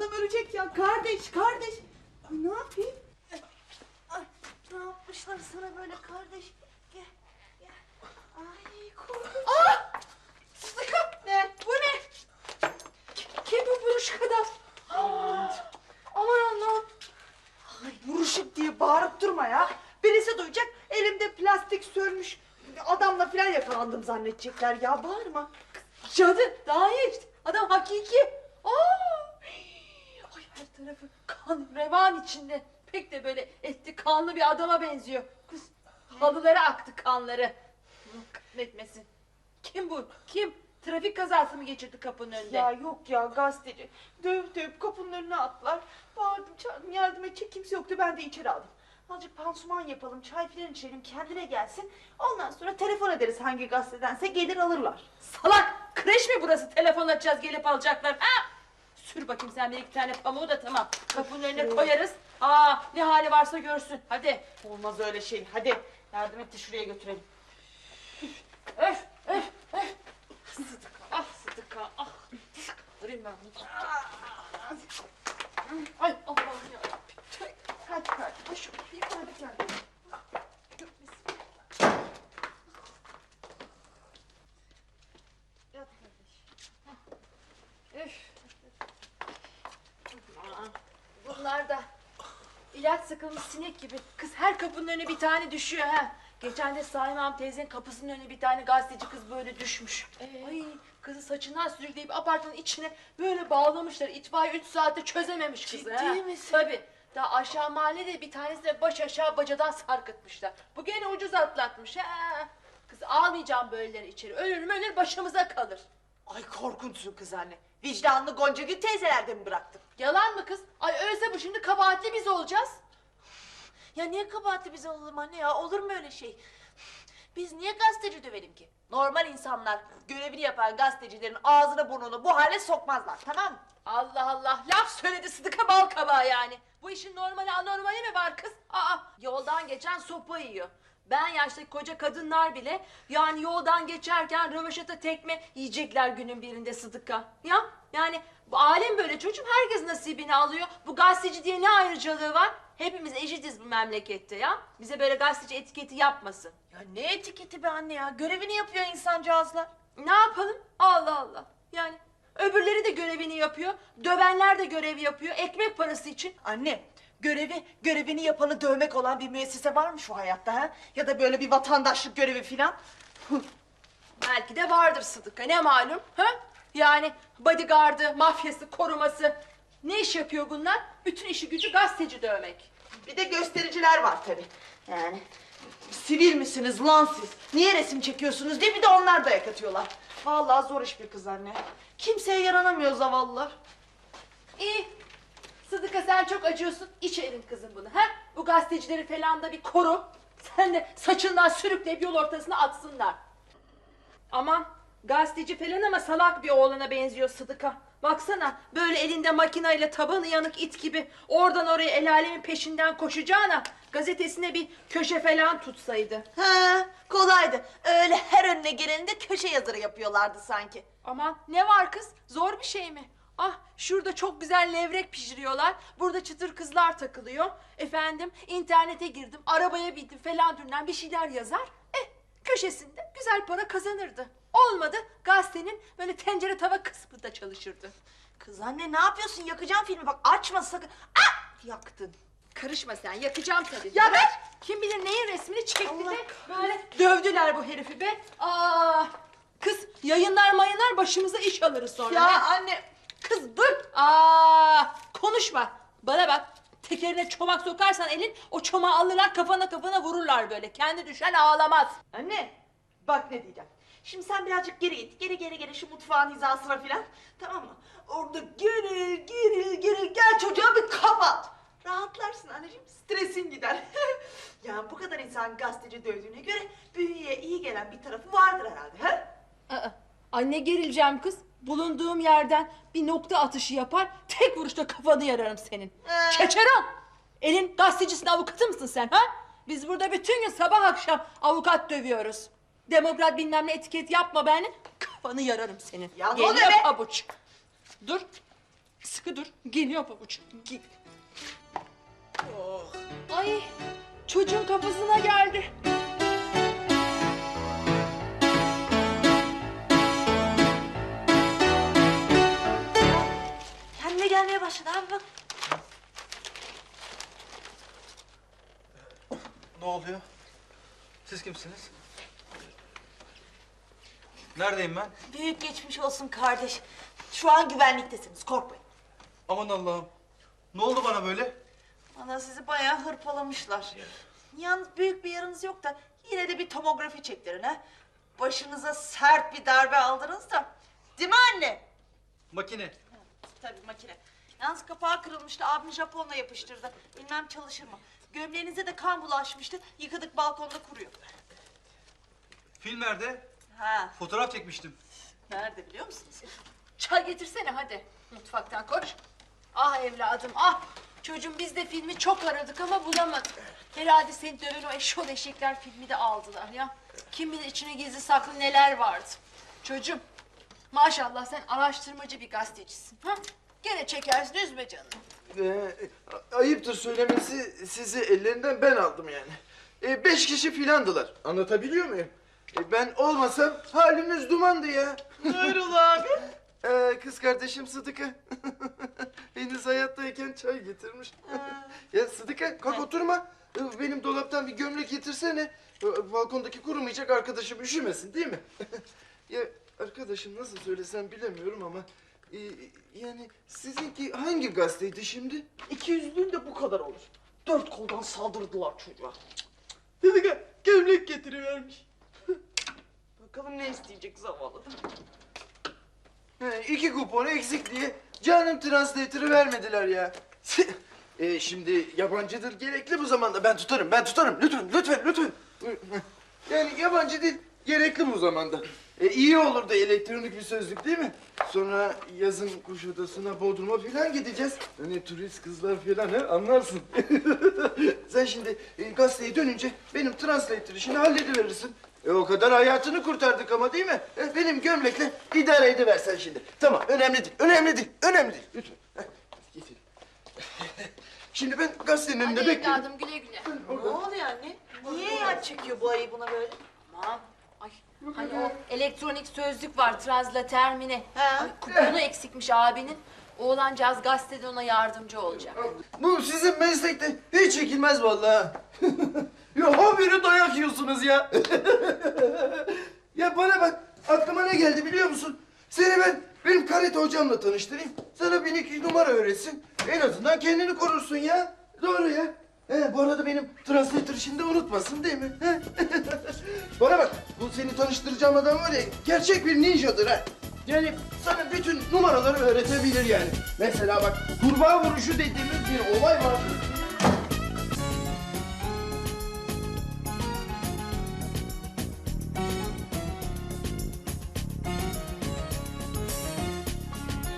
Adam ölecek ya. Kardeş, kardeş. Ay, ne yapayım? Ay, ne yapmışlar sana böyle kardeş? Gel, gel. Ay korkunç. Aa! Sıkı! Ne? Bu ne? Kim bu buruşuk adam? Aman Allah'ım. Ay buruşuk diye bağırıp durma ya. Birisi duyacak, elimde plastik sürmüş adamla falan yakalandım zannedecekler ya. Bağırma. Cadı, daha iyi. Adam hakiki. Aa! Tarafı kan revan içinde. Pek de böyle etli kanlı bir adama benziyor. Kız halılara aktı kanları. Allah kahretmesin. Kim bu? Kim? Trafik kazası mı geçirdi kapının önünde? Ya yok ya gazeteci. Dövüp dövüp kapının önüne attılar. Bağırdım çağırdım yardım edecek kimse yoktu ben de içeri aldım. Azıcık pansuman yapalım çay filan içelim kendine gelsin. Ondan sonra telefon ederiz hangi gazetedense gelir alırlar. Salak! Kreş mi burası? Telefon açacağız gelip alacaklar. Ha? Sür bakayım sen bir iki tane pamuğu da tamam. Kapının önüne koyarız. Aa ne hali varsa görsün. Hadi. Olmaz öyle şey hadi yardım et de şuraya götürelim. Öf öf öf. Sıdıka ah Sıdıka ah. Kaldırayım ben bunu. Ay Allah'ım yarabbim. Hadi hadi koş hadi gel. Yat kardeş. Üf. Aman, Bunlar da ilaç sıkılmış sinek gibi. Kız her kapının önüne bir tane düşüyor ha. Geçen de Saimam teyzenin kapısının önüne bir tane gazeteci kız böyle düşmüş. Ay kızı saçından sürükleyip apartmanın içine böyle bağlamışlar. İtfaiye üç saatte çözememiş kızı. Ciddi ha. misin? Tabii. Daha aşağı mahallede bir tanesine baş aşağı bacadan sarkıtmışlar. Bu gene ucuz atlatmış ha. Kız almayacağım böyleleri içeri. Ölür mü ölür başımıza kalır. Ay korkunçsun kız anne. Vicdanlı Gonca Gül teyzelerde mi bıraktın? Yalan mı kız? Ay ölse bu şimdi kabahatli biz olacağız. Ya niye kabahati bize olalım anne ya? Olur mu öyle şey? Biz niye gazeteci dövelim ki? Normal insanlar görevini yapan gazetecilerin ağzını burnunu bu hale sokmazlar tamam? Allah Allah laf söyledi Sıdıka bal kabağı yani. Bu işin normali anormali mi var kız? Aa yoldan geçen sopa yiyor. Ben yaştaki koca kadınlar bile yani yoldan geçerken röveşata tekme yiyecekler günün birinde Sıdıka. Ya yani bu alem böyle çocuğum herkes nasibini alıyor. Bu gazeteci diye ne ayrıcalığı var? Hepimiz eşitiz bu memlekette ya. Bize böyle gazeteci etiketi yapmasın. Ya ne etiketi be anne ya? Görevini yapıyor insancağızlar. Ne yapalım? Allah Allah. Yani öbürleri de görevini yapıyor. Dövenler de görev yapıyor. Ekmek parası için. Anne görevi görevini yapanı dövmek olan bir müessese var mı şu hayatta ha? Ya da böyle bir vatandaşlık görevi filan? Belki de vardır Sıdıka. Ne malum? Ha? Yani bodyguardı, mafyası, koruması. Ne iş yapıyor bunlar? Bütün işi gücü gazeteci dövmek. Bir de göstericiler var tabi. Yani sivil misiniz lan siz? Niye resim çekiyorsunuz diye bir de onlar dayak atıyorlar. Vallahi zor iş bir kız anne. Kimseye yaranamıyor zavallılar. İyi. Sıdıka sen çok acıyorsun. İç elin kızım bunu. Ha? Bu gazetecileri falan da bir koru. Sen de saçından sürükleyip yol ortasına atsınlar. Aman gazeteci falan ama salak bir oğlana benziyor Sıdıka. Baksana böyle elinde makinayla tabanı yanık it gibi oradan oraya el alemin peşinden koşacağına gazetesine bir köşe falan tutsaydı. Ha, kolaydı. Öyle her önüne geleni de köşe yazarı yapıyorlardı sanki. Aman ne var kız? Zor bir şey mi? Ah şurada çok güzel levrek pişiriyorlar. Burada çıtır kızlar takılıyor. Efendim internete girdim, arabaya bindim falan türden bir şeyler yazar. Köşesinde güzel para kazanırdı. Olmadı gazetenin böyle tencere tava kısmında çalışırdı. Kız anne ne yapıyorsun? Yakacağım filmi bak açma sakın. Ah! Yaktın. Karışma sen yakacağım tabii. Ya ver! Kim bilir neyin resmini çekti de böyle dövdüler bu herifi be. Aa, kız yayınlar mayınlar başımıza iş alırız sonra. Ya anne Kız dur. Aa, konuşma. Bana bak. Tekerine çomak sokarsan elin o çomağı alırlar kafana kafana vururlar böyle. Kendi düşen ağlamaz. Anne bak ne diyeceğim. Şimdi sen birazcık geri git. Geri geri geri şu mutfağın hizasına filan. Tamam mı? Orada geril geril geril gel çocuğa bir kapat. Rahatlarsın anneciğim stresin gider. yani bu kadar insan gazeteci dövdüğüne göre bünyeye iyi gelen bir tarafı vardır herhalde. He? Aa, anne gerileceğim kız. Bulunduğum yerden bir nokta atışı yapar. Tek vuruşta kafanı yararım senin. Ee? Çeçeron. Elin gazetecisinin avukatı mısın sen ha? Biz burada bütün gün sabah akşam avukat dövüyoruz. Demokrat bilmem ne etiket yapma beni. Kafanı yararım senin. Ya ne Geliyor oluyor be? pabuç. Dur. Sıkı dur. Geliyor pabuç. Gel. Ay çocuğun kafasına geldi. Gelmeye başladı abi bak. oluyor? Siz kimsiniz? Neredeyim ben? Büyük geçmiş olsun kardeş. Şu an güvenliktesiniz korkmayın. Aman Allah'ım. Ne oldu bana böyle? Ana sizi bayağı hırpalamışlar. Yalnız büyük bir yarınız yok da yine de bir tomografi çektirin ha. Başınıza sert bir darbe aldınız da. Değil mi anne? Makine. Tabii makine. Yalnız kapağı kırılmıştı. Abim Japonla yapıştırdı. Bilmem çalışır mı? Gömleğinize de kan bulaşmıştı. Yıkadık balkonda kuruyor. Film nerede? Ha, Fotoğraf çekmiştim. nerede biliyor musunuz? Çay getirsene hadi mutfaktan koş. Ah evladım ah. Çocuğum biz de filmi çok aradık ama bulamadık. Herhalde seni döven o eşşol eşekler filmi de aldılar ya. Kim bilir içine gizli saklı neler vardı. Çocuğum maşallah sen araştırmacı bir gazetecisin. Ha? Gene çekersin üzme canını. Ee, ayıptır söylemesi sizi ellerinden ben aldım yani. Ee, beş kişi filandılar. Anlatabiliyor muyum? Ee, ben olmasam haliniz dumandı ya. Hayrola abi? Ee, kız kardeşim Sıdıka. Henüz hayattayken çay getirmiş. ya Sıdıka kalk oturma. Ee, Benim dolaptan bir gömlek getirsene. Ee, Balkondaki kurumayacak arkadaşım üşümesin değil mi? ya arkadaşım nasıl söylesem bilemiyorum ama... e, yani sizinki hangi gazeteydi şimdi? İki yüzlüğün de bu kadar olur. Dört koldan saldırdılar çocuğa. Sıdıka gömlek getirivermiş. Bakalım ne isteyecek zavallı? He, iki kupon eksik diye canım translator'ı vermediler ya. e, şimdi yabancı dil gerekli bu zamanda. Ben tutarım, ben tutarım. Lütfen, lütfen, lütfen. Yani yabancı dil gerekli bu zamanda. E, iyi olur da elektronik bir sözlük değil mi? Sonra yazın Kuşadası'na, Bodrum'a falan gideceğiz. Hani turist kızlar falan he, anlarsın. Sen şimdi e, gazeteye dönünce benim translator işini hallediverirsin. E, o kadar hayatını kurtardık ama değil mi? E, benim gömlekle idare ediversen şimdi. Tamam, önemli değil, önemli değil, önemli değil. Lütfen. Heh, getir. Şimdi ben gazetenin önünde Hadi bekliyorum. evladım güle güle. Ne oluyor anne? Niye yer çekiyor bu ayı buna böyle? Aman. Ay. Hani o elektronik sözlük var. Ha. Ay, kuponu eksikmiş abinin. Oğlancağız gazetede ona yardımcı olacak. Bu sizin meslekte hiç çekilmez vallahi. ya habire dayak yiyorsunuz ya. ya bana bak aklıma ne geldi biliyor musun? Seni ben benim karate hocamla tanıştırayım. Sana bir iki numara öğretsin. En azından kendini korursun ya. Doğru ya. He, bu arada benim translator de unutmasın değil mi? Bana bak bu seni tanıştıracağım adam var ya gerçek bir ninjadır ha. Yani sana bütün numaraları öğretebilir yani. Mesela bak kurbağa vuruşu dediğimiz bir olay vardır.